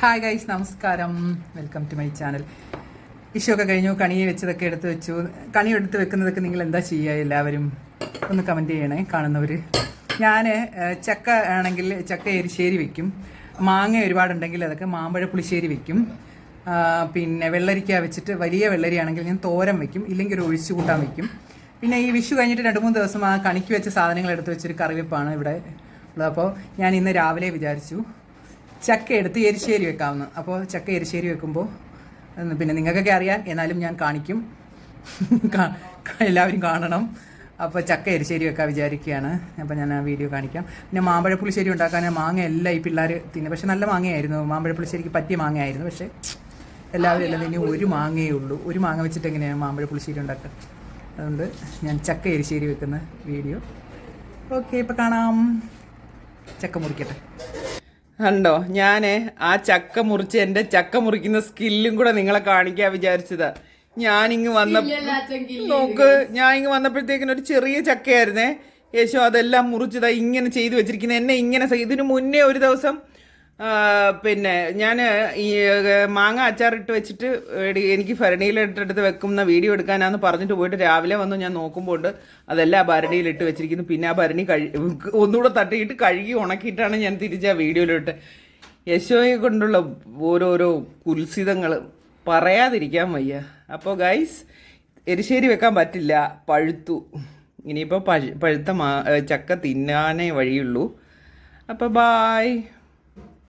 Hi guys നമസ്കാരം. Welcome to my channel ഇഷ്യൊക്കെ കഴിഞ്ഞു. കണിയെ വെച്ചതൊക്കെ എടുത്ത് വെച്ചു. കണി എടുത്ത് വെക്കുന്നതൊക്കെ നിങ്ങൾ എന്താ ചെയ്യുക എല്ലാവരും? ഒന്ന് കമന്റ് ചെയ്യണേ കാണുന്നവർ ഞാൻ ചക്ക ആണെങ്കിൽ ചക്ക എരിശ്ശേരി വെക്കും. മാങ്ങ ഒരുപാടുണ്ടെങ്കിൽ അതൊക്കെ മാമ്പഴ പുളിശ്ശേരി വെക്കും. പിന്നെ വെള്ളരിക്ക വെച്ചിട്ട് വലിയ വെള്ളരിയാണെങ്കിൽ ഞാൻ തോരം വെക്കും. ഇല്ലെങ്കിൽ ഒരു ഒഴിച്ചു കൂട്ടാൻ വെക്കും. പിന്നെ ഈ വിഷു കഴിഞ്ഞിട്ട് രണ്ട് മൂന്ന് ദിവസം ആ കണിക്ക് വെച്ച സാധനങ്ങൾ എടുത്ത് വെച്ചൊരു കറിവെപ്പാണ് ഇവിടെ ഉള്ളത്. അപ്പോൾ ഞാൻ ഇന്ന് രാവിലെ വിചാരിച്ചു ചക്ക എടുത്ത് എരിശ്ശേരി വെക്കാവുന്ന. അപ്പോൾ ചക്ക എരിശ്ശേരി വെക്കുമ്പോൾ പിന്നെ നിങ്ങൾക്കൊക്കെ അറിയാം എന്നാലും ഞാൻ കാണിക്കും. എല്ലാവരും കാണണം. അപ്പോൾ ചക്ക എരിശ്ശേരി വെക്കാൻ വിചാരിക്കുകയാണ്. അപ്പോൾ ഞാൻ ആ വീഡിയോ കാണിക്കാം. പിന്നെ മാമ്പഴ പുളിശ്ശേരി ഉണ്ടാക്കാൻ മാങ്ങ എല്ലാം ഈ പിള്ളേർ തിന്നു. പക്ഷെ നല്ല മാങ്ങയായിരുന്നു. മാമ്പഴ പുളിശ്ശേരിക്ക് പറ്റിയ മാങ്ങയായിരുന്നു. പക്ഷേ എല്ലാവരും എല്ലാം ഇനി ഒരു മാങ്ങയേ ഉള്ളൂ. ഒരു മാങ്ങ വെച്ചിട്ട് എങ്ങനെയാണ് മാമ്പഴ പുളിശ്ശേരി ഉണ്ടാക്കുക? അതുകൊണ്ട് ഞാൻ ചക്ക എരിശ്ശേരി വെക്കുന്ന വീഡിയോ. ഓക്കെ ഇപ്പോൾ കാണാം. ചക്ക മുറിക്കട്ടെ. കണ്ടോ? ഞാൻ ആ ചക്ക മുറിച്ച് എന്റെ ചക്ക മുറിക്കുന്ന സ്കില്ലും കൂടെ നിങ്ങളെ കാണിക്കാൻ വിചാരിച്ചതാ. ഞാനിങ് വന്ന നോക്ക് ഞാൻ ഇങ്ങ് വന്നപ്പോഴത്തേക്കിന് ഒരു ചെറിയ ചക്കയായിരുന്നേ. യേശു അതെല്ലാം മുറിച്ചതാ ഇങ്ങനെ ചെയ്തു വെച്ചിരിക്കുന്നത് എന്നെ ഇങ്ങനെ ഇതിനു മുന്നേ ഒരു ദിവസം പിന്നെ ഞാൻ ഈ മാങ്ങ അച്ചാറിട്ട് വെച്ചിട്ട് എനിക്ക് ഭരണിയിലിട്ടെടുത്ത് വെക്കുന്ന വീഡിയോ എടുക്കാനാന്ന് പറഞ്ഞിട്ട് പോയിട്ട് രാവിലെ വന്ന് ഞാൻ നോക്കുമ്പോൾ അതെല്ലാം ആ ഭരണിയിലിട്ട് വെച്ചിരിക്കുന്നു. പിന്നെ ആ ഭരണി കഴി ഒന്നുകൂടെ തട്ടിയിട്ട് കഴുകി ഉണക്കിയിട്ടാണ് ഞാൻ തിരിച്ച് ആ വീഡിയോയിലിട്ട്. യശോയെ കൊണ്ടുള്ള ഓരോരോ കുൽസിതങ്ങൾ പറയാതിരിക്കാൻ വയ്യ. അപ്പോൾ ഗൈസ് എരിശ്ശേരി വെക്കാൻ പറ്റില്ല. പഴുത്തു. ഇനിയിപ്പോൾ പഴു പഴുത്ത ചക്ക തിന്നാനേ വഴിയുള്ളൂ. അപ്പോൾ ബായ്